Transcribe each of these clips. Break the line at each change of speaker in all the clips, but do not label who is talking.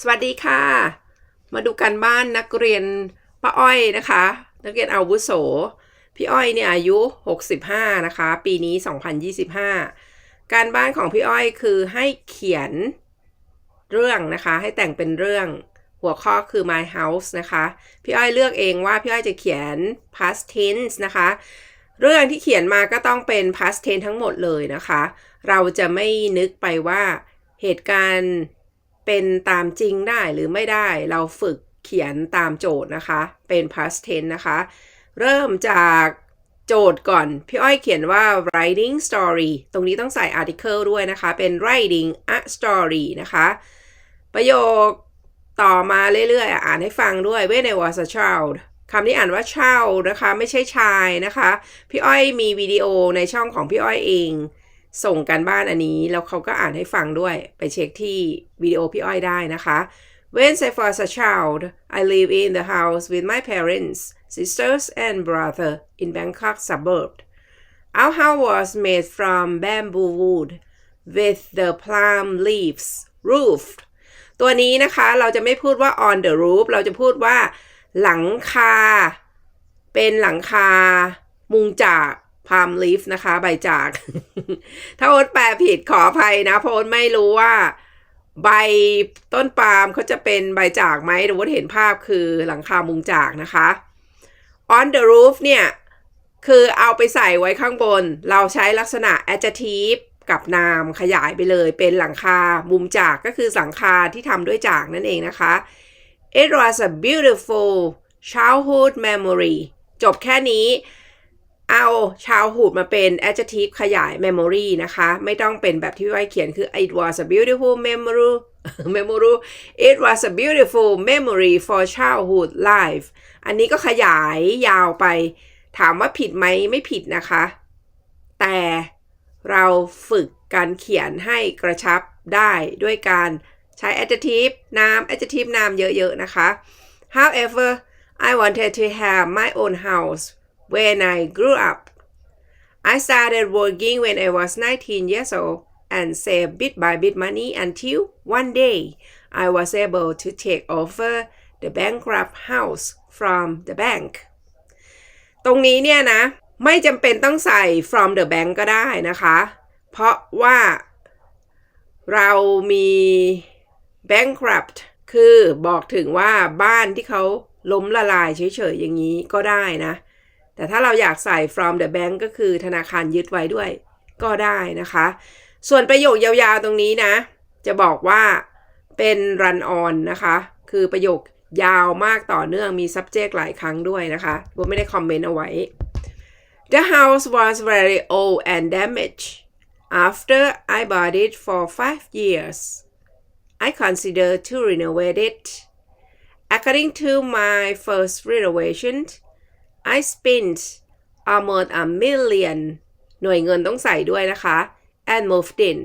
สวัสดีค่ะ มาดูกันบ้านนักเรียนป้าอ้อยนะคะ นักเรียนอาวุโส พี่อ้อยเนี่ยอายุ 65 นะคะ ปีนี้ 2025 การบ้านของพี่อ้อยคือให้เขียนเรื่องนะคะ ให้แต่งเป็นเรื่องหัวข้อคือ my house นะคะ พี่อ้อยเลือกเองว่าพี่อ้อยจะเขียน past tense นะคะ เรื่องที่เขียนมาก็ต้องเป็น past tense ทั้งหมดเลยนะคะ เราจะไม่นึกไปว่าเหตุการณ์ เป็นตามจริงได้หรือไม่ได้เราฝึกเขียนตามโจทย์นะคะ เป็น past tense นะคะ เริ่มจากโจทย์ก่อน พี่อ้อยเขียนว่า writing story ตรงนี้ต้องใส่ article ด้วยนะคะ เป็น writing a story นะคะ ประโยคต่อมาเรื่อยๆ อ่านให้ฟังด้วย when I was a child คำนี้อ่านว่า child นะคะ ไม่ใช่ชายนะคะ พี่อ้อยมีวิดีโอในช่องของพี่อ้อยเอง ส่งกันบ้านอันนี้ แล้วเขาก็อ่านให้ฟังด้วยไปเช็คที่วิดีโอพี่อ้อยได้นะคะ When I was a child, I lived in the house with my parents, sisters, and brother in Bangkok suburb. Our house was made from bamboo wood with the palm leaves roof. ตัวนี้นะคะเราจะไม่พูดว่า on the roof เราจะพูดว่า หลังคา เป็นหลังคา มุงจาก palm leaf นะคะ ใบจาก ถ้าโอ๊ตแปลผิดขออภัยนะเพราะโอ๊ตไม่รู้ว่าใบต้นปาล์มเขาจะเป็นใบจากไหมหรือว่าเห็นภาพคือหลังคามุงจากนะคะ on the roof เนี่ย คือเอาไปใส่ไว้ข้างบน เราใช้ลักษณะ adjective กับนามขยายไปเลย เป็นหลังคามุมจากก็คือหลังคาที่ทำด้วยจากนั่นเองนะคะ It was a beautiful childhood memory จบแค่นี้ เอา childhood มาเป็น adjective ขยาย memory นะคะ ไม่ต้องเป็นแบบที่ไว้เขียนคือ it was a beautiful memory memory it was a beautiful memory for childhood life อันนี้ก็ขยายยาวไป ถามว่าผิดไหมไม่ผิดนะคะ แต่เราฝึกการเขียนให้กระชับได้ด้วยการใช้ adjective นาม adjective นามเยอะ ๆ นะคะ however I wanted to have my own house when I grew up I started working when I was 19 years old and saved bit by bit money until one day I was able to take over the bankrupt house from the bank ตรงนี้เนี่ยนะ ไม่จำเป็นต้องใส่ from the bank ก็ได้นะคะ เพราะว่าเรามี bankrupt คือบอกถึงว่าบ้านที่เขาล้มละลายเฉยๆอย่างนี้ก็ได้นะ แต่ถ้าเราอยากใส่ from the bank ก็คือธนาคารยึดไว้ด้วยก็ได้นะคะ ส่วนประโยคยาวๆตรงนี้นะ จะบอกว่าเป็น run on นะคะ คือประโยคยาวมากต่อเนื่องมี subject หลายครั้งด้วยนะคะโบไม่ได้คอมเมนต์เอาไว้ The house was very old and damaged. After I bought it for five years, I considered to renovate it. According to my first renovation, I spent almost a million หน่วยเงินต้องใส่ด้วยนะคะ and moved in.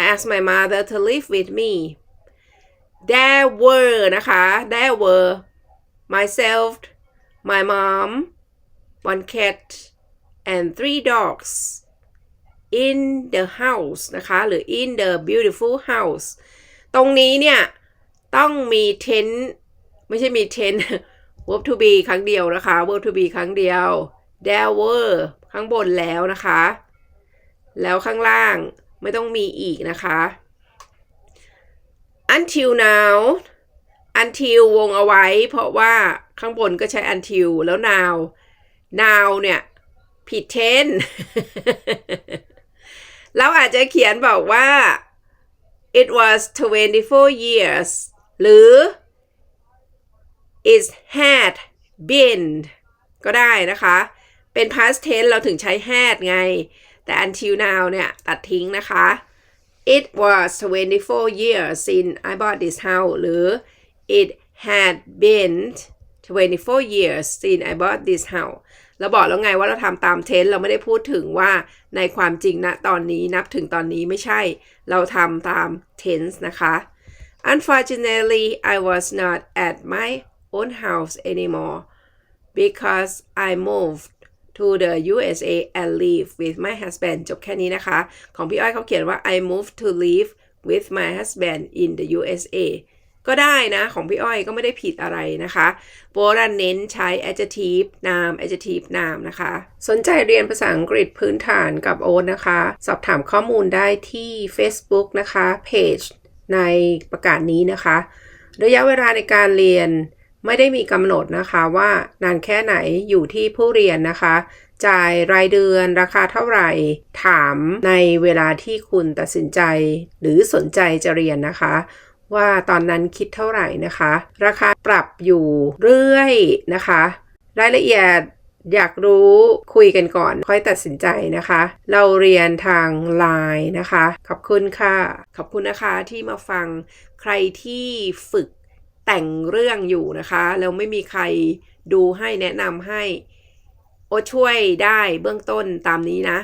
I asked my mother to live with me. There were นะคะ there were myself, my mom, one cat and three dogs in the house นะคะ หรือ in the beautiful house ตรงนี้เนี่ย ต้องมี tent ไม่ใช่มี tent verb to be ครั้งเดียวนะคะ verb to be ครั้งเดียว there were ข้างบนแล้วนะคะ แล้วข้างล่างไม่ต้องมีอีกนะคะ until now until วงเอาไว้ เพราะว่าข้างบนก็ใช้ until แล้ว now now เนี่ย ผิดเทนเราอาจจะเขียนบอกว่า it was 24 years หรือ it had been ก็ได้นะคะ เป็น past tense เราถึงใช้ had ไง แต่ until now เนี่ย ตัดทิ้งนะคะ it was 24 years since I bought this house หรือ it had been 24 years since I bought this house เราบอกแล้วไงว่าเราทำตามเทนเราไม่ได้พูดถึงว่าในความจริงณตอนนี้นับถึงตอนนี้ไม่ใช่ เราทำตาม tense นะคะ Unfortunately I was not at my own house anymore because I moved to the USA and live with my husband จบแค่นี้นะคะ ของพี่อ้อยเขาเขียนว่า I moved to live with my husband in the USA ก็ได้นะ ของพี่อ้อยก็ไม่ได้ผิดอะไรนะคะโบราณเน้นใช้ adjective นาม adjective นามนะคะ สนใจเรียนภาษาอังกฤษพื้นฐานกับโอ๊ตนะคะ สอบถามข้อมูลได้ที่ Facebook นะคะ page ในประกาศนี้นะคะ ระยะเวลาในการเรียน ไม่ได้มีกำหนดนะคะว่านานแค่ไหนอยู่ที่ผู้เรียนนะคะ จ่ายรายเดือนราคาเท่าไหร่ ถามในเวลาที่คุณตัดสินใจ หรือสนใจจะเรียนนะคะ ว่าตอนนั้นคิดเท่าไหร่นะคะ ราคาปรับอยู่เรื่อยนะคะ รายละเอียดอยากรู้คุยกันก่อน ค่อยตัดสินใจนะคะ เราเรียนทางไลน์นะคะ ขอบคุณค่ะ ขอบคุณนะคะที่มาฟังใครที่ฝึก แต่งเรื่องอยู่นะคะแล้วไม่มีใครดูให้แนะนำให้โอช่วยได้เบื้องต้นตามนี้นะ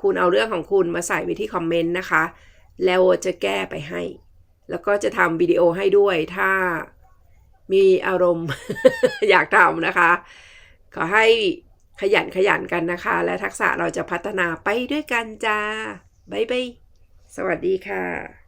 คุณเอาเรื่องของคุณมาใส่ไว้ที่คอมเมนต์นะคะ แล้วโอจะแก้ไปให้ แล้วก็จะทำวิดีโอให้ด้วยถ้ามีอารมณ์อยากทำนะคะ ขอให้ขยันขยันกันนะคะ และทักษะเราจะพัฒนาไปด้วยกันจ้า บ๊ายบาย สวัสดีค่ะ